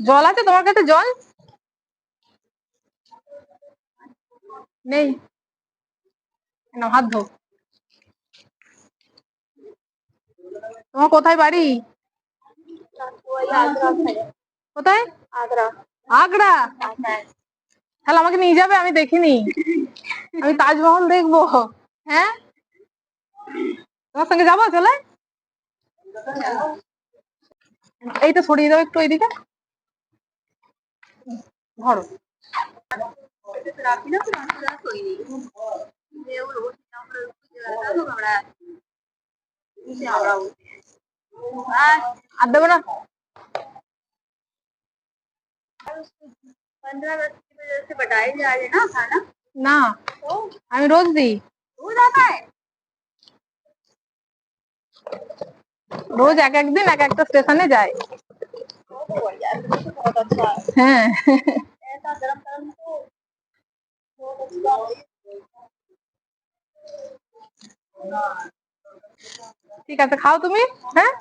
জল আছে তোমার কাছে জল? নেই। হাত ধো। তোমার কোথায় বাড়ি? কোথায়? আগ্রা। তাহলে আমাকে নিয়ে যাবে, আমি দেখিনি। আমি তাজমহল দেখব। হ্যাঁ? তোমার সঙ্গে যাব চলে? এইটা সরিয়ে দাও একটু এইদিকে আমরা আর আর দেবো না पंद्रह अगस्त की वजह से बटाई जा रही है ना खाना না तो আমি রোজ দিই रोज आता है রোজ এক একদিন এক একটা স্টেশনে যায় वो तो बढ़िया है तो बहुत अच्छा है হ্যাঁ ऐसा गरम गरम तो बहुत अच्छा ঠিক আছে খাও তুমি হ্যাঁ